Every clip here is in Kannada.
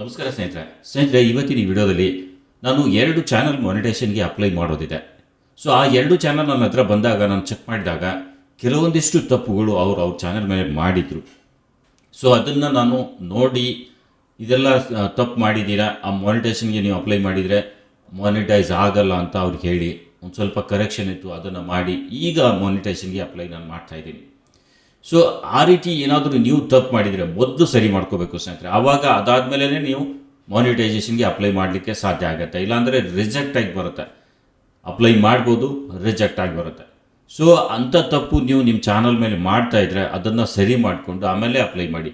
ನಮಸ್ಕಾರ ಸ್ನೇಹಿತರೆ. ಸ್ನೇಹಿತರೆ, ಇವತ್ತಿನ ಈ ವಿಡಿಯೋದಲ್ಲಿ ನಾನು ಎರಡು ಚಾನಲ್ ಮಾನಿಟೇಷನ್ಗೆ ಅಪ್ಲೈ ಮಾಡೋದಿದೆ. ಸೊ ಆ ಎರಡು ಚಾನಲ್ ನನ್ನ ಹತ್ರ ಬಂದಾಗ, ನಾನು ಚೆಕ್ ಮಾಡಿದಾಗ ಕೆಲವೊಂದಿಷ್ಟು ತಪ್ಪುಗಳು ಅವರು ಅವ್ರ ಚಾನಲ್ ಮೇಲೆ ಮಾಡಿದರು. ಸೊ ಅದನ್ನು ನಾನು ನೋಡಿ ಇದೆಲ್ಲ ತಪ್ಪು ಮಾಡಿದ್ದೀರಾ? ಆ ಮಾನಿಟೇಷನ್ಗೆ ನೀವು ಅಪ್ಲೈ ಮಾಡಿದರೆ ಮಾನಿಟೈಸ್ ಆಗಲ್ಲ ಅಂತ ಅವ್ರಿಗೆ ಹೇಳಿ, ಒಂದು ಸ್ವಲ್ಪ ಕರೆಕ್ಷನ್ ಇತ್ತು, ಅದನ್ನು ಮಾಡಿ ಈಗ ಮಾನಿಟೇಷನ್ಗೆ ಅಪ್ಲೈ ನಾನು ಮಾಡ್ತಾ ಇದ್ದೀನಿ. ಸೊ ಆ ರೀತಿ ಏನಾದರೂ ನೀವು ತಪ್ಪು ಮಾಡಿದರೆ ಮೊದಲು ಸರಿ ಮಾಡ್ಕೋಬೇಕು ಸ್ನೇಹಿತರೆ. ಆವಾಗ ಅದಾದಮೇಲೆ ನೀವು ಮಾನಿಟೈಸೇಷನ್ಗೆ ಅಪ್ಲೈ ಮಾಡಲಿಕ್ಕೆ ಸಾಧ್ಯ ಆಗುತ್ತೆ. ಇಲ್ಲಾಂದರೆ ರಿಜೆಕ್ಟ್ ಆಗಿ ಬರುತ್ತೆ. ಅಪ್ಲೈ ಮಾಡ್ಬೋದು ರಿಜೆಕ್ಟ್ ಆಗಿ ಬರುತ್ತೆ. ಸೊ ಅಂಥ ತಪ್ಪು ನೀವು ನಿಮ್ಮ ಚಾನಲ್ ಮೇಲೆ ಮಾಡ್ತಾ ಇದ್ರೆ ಅದನ್ನು ಸರಿ ಮಾಡಿಕೊಂಡು ಆಮೇಲೆ ಅಪ್ಲೈ ಮಾಡಿ.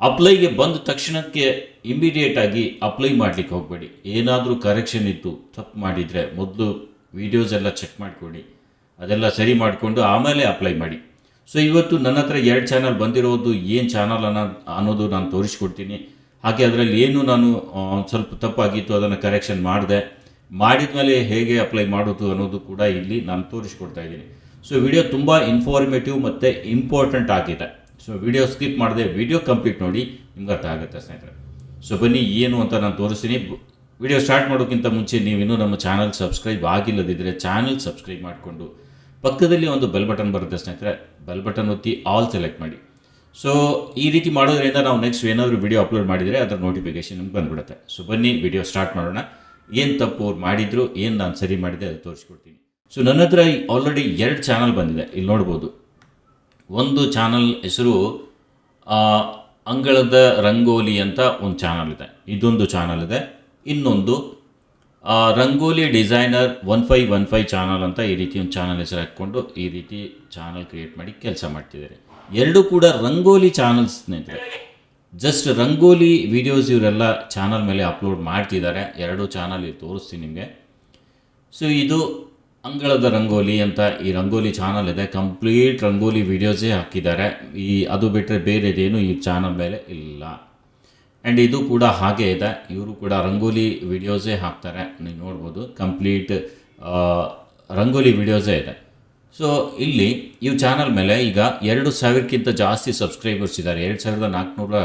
ಅಪ್ಲೈಗೆ ಬಂದ ತಕ್ಷಣಕ್ಕೆ ಇಮಿಡಿಯೇಟಾಗಿ ಅಪ್ಲೈ ಮಾಡಲಿಕ್ಕೆ ಹೋಗಬೇಡಿ. ಏನಾದರೂ ಕರೆಕ್ಷನ್ ಇತ್ತು ತಪ್ಪು ಮಾಡಿದರೆ ಮೊದಲು ವೀಡಿಯೋಸ್ ಎಲ್ಲ ಚೆಕ್ ಮಾಡ್ಕೊಳ್ಳಿ. ಅದೆಲ್ಲ ಸರಿ ಮಾಡಿಕೊಂಡು ಆಮೇಲೆ ಅಪ್ಲೈ ಮಾಡಿ. ಸೊ ಇವತ್ತು ನನ್ನ ಹತ್ರ ಎರಡು ಚಾನಲ್ ಬಂದಿರೋದು ಏನು ಚಾನಲ್ ಅನ್ನೋ ಅನ್ನೋದು ನಾನು ತೋರಿಸ್ಕೊಡ್ತೀನಿ. ಹಾಗೆ ಅದರಲ್ಲಿ ಏನು ನಾನು ಸ್ವಲ್ಪ ತಪ್ಪಾಗಿತ್ತು ಅದನ್ನು ಕರೆಕ್ಷನ್ ಮಾಡಿದೆ. ಮಾಡಿದ ಮೇಲೆ ಹೇಗೆ ಅಪ್ಲೈ ಮಾಡೋದು ಅನ್ನೋದು ಕೂಡ ಇಲ್ಲಿ ನಾನು ತೋರಿಸ್ಕೊಡ್ತಾ ಇದ್ದೀನಿ. ಸೊ ವಿಡಿಯೋ ತುಂಬ ಇನ್ಫಾರ್ಮೇಟಿವ್ ಮತ್ತು ಇಂಪಾರ್ಟೆಂಟ್ ಆಗಿದೆ. ಸೊ ವಿಡಿಯೋ ಸ್ಕಿಪ್ ಮಾಡಿದೆ ವಿಡಿಯೋ ಕಂಪ್ಲೀಟ್ ನೋಡಿ ನಿಮ್ಗೆ ಅರ್ಥ ಆಗುತ್ತೆ ಸ್ನೇಹಿತರೆ. ಸೊ ಬನ್ನಿ ಏನು ಅಂತ ನಾನು ತೋರಿಸ್ತೀನಿ. ವಿಡಿಯೋ ಸ್ಟಾರ್ಟ್ ಮಾಡೋಕ್ಕಿಂತ ಮುಂಚೆ ನೀವು ಇನ್ನೂ ನಮ್ಮ ಚಾನಲ್ ಸಬ್ಸ್ಕ್ರೈಬ್ ಆಗಿಲ್ಲದಿದ್ದರೆ ಚಾನಲ್ ಸಬ್ಸ್ಕ್ರೈಬ್ ಮಾಡಿಕೊಂಡು ಪಕ್ಕದಲ್ಲಿ ಒಂದು ಬೆಲ್ ಬಟನ್ ಬರುತ್ತೆ ಸ್ನೇಹಿತರೆ. ಬೆಲ್ ಬಟನ್ ಒತ್ತಿ ಆಲ್ ಸೆಲೆಕ್ಟ್ ಮಾಡಿ. ಸೊ ಈ ರೀತಿ ಮಾಡೋದ್ರಿಂದ ನಾವು ನೆಕ್ಸ್ಟ್ ಏನಾದರೂ ವಿಡಿಯೋ ಅಪ್ಲೋಡ್ ಮಾಡಿದರೆ ಅದರ ನೋಟಿಫಿಕೇಶನ್ ನಿಮ್ಗೆ ಬಂದ್ಬಿಡುತ್ತೆ. ಸೊ ಬನ್ನಿ ವಿಡಿಯೋ ಸ್ಟಾರ್ಟ್ ಮಾಡೋಣ. ಏನು ತಪ್ಪು ಅವ್ರು ಮಾಡಿದ್ರು, ಏನು ನಾನು ಸರಿ ಮಾಡಿದೆ ಅದು ತೋರಿಸ್ಕೊಡ್ತೀನಿ. ಸೊ ನನ್ನ ಹತ್ರ ಆಲ್ರೆಡಿ ಎರಡು ಚಾನಲ್ ಬಂದಿದೆ. ಇಲ್ಲಿ ನೋಡ್ಬೋದು. ಒಂದು ಚಾನಲ್ ಹೆಸರು ಅಂಗಳದ ರಂಗೋಲಿ ಅಂತ ಒಂದು ಚಾನಲ್ ಇದೆ. ಇದೊಂದು ಚಾನಲ್ ಇದೆ. ಇನ್ನೊಂದು rangoli designer one five one five channel ಅಂತ ಈ ರೀತಿ ಒಂದು ಚಾನಲ್ ಹೆಸರು ಹಾಕ್ಕೊಂಡು ಈ ರೀತಿ ಚಾನಲ್ ಕ್ರಿಯೇಟ್ ಮಾಡಿ ಕೆಲಸ ಮಾಡ್ತಿದ್ದಾರೆ. ಎರಡೂ ಕೂಡ ರಂಗೋಲಿ ಚಾನಲ್ಸ್ ಸ್ನೇಹಿತರೆ. ಜಸ್ಟ್ ರಂಗೋಲಿ ವಿಡಿಯೋಸ್ ಇವರೆಲ್ಲ ಚಾನಲ್ ಮೇಲೆ ಅಪ್ಲೋಡ್ ಮಾಡ್ತಿದ್ದಾರೆ. ಎರಡು ಚಾನಲ್ ಇಲ್ಲಿ ತೋರಿಸ್ತೀನಿ ನಿಮಗೆ. ಸೊ ಇದು ಅಂಗಳದ ರಂಗೋಲಿ ಅಂತ ಈ ರಂಗೋಲಿ ಚಾನಲ್ ಇದೆ. ಕಂಪ್ಲೀಟ್ ರಂಗೋಲಿ ವಿಡಿಯೋಸೇ ಹಾಕಿದ್ದಾರೆ. ಈ ಅದು ಬಿಟ್ಟರೆ ಬೇರೆದೇನು ಈ ಚಾನಲ್ ಮೇಲೆ ಇಲ್ಲ. ಆ್ಯಂಡ್ ಇದು ಕೂಡ ಹಾಗೆ ಇದೆ. ಇವರು ಕೂಡ ರಂಗೋಲಿ ವಿಡಿಯೋಸೇ ಹಾಕ್ತಾರೆ. ನೀವು ನೋಡ್ಬೋದು. ಕಂಪ್ಲೀಟ್ ರಂಗೋಲಿ ವಿಡಿಯೋಸೇ ಇದೆ. ಸೊ ಇಲ್ಲಿ ಈ ಚಾನಲ್ ಮೇಲೆ ಈಗ ಎರಡು ಸಾವಿರಕ್ಕಿಂತ ಜಾಸ್ತಿ ಸಬ್ಸ್ಕ್ರೈಬರ್ಸ್ ಇದ್ದಾರೆ. ಎರಡು ಸಾವಿರದ ನಾಲ್ಕುನೂರ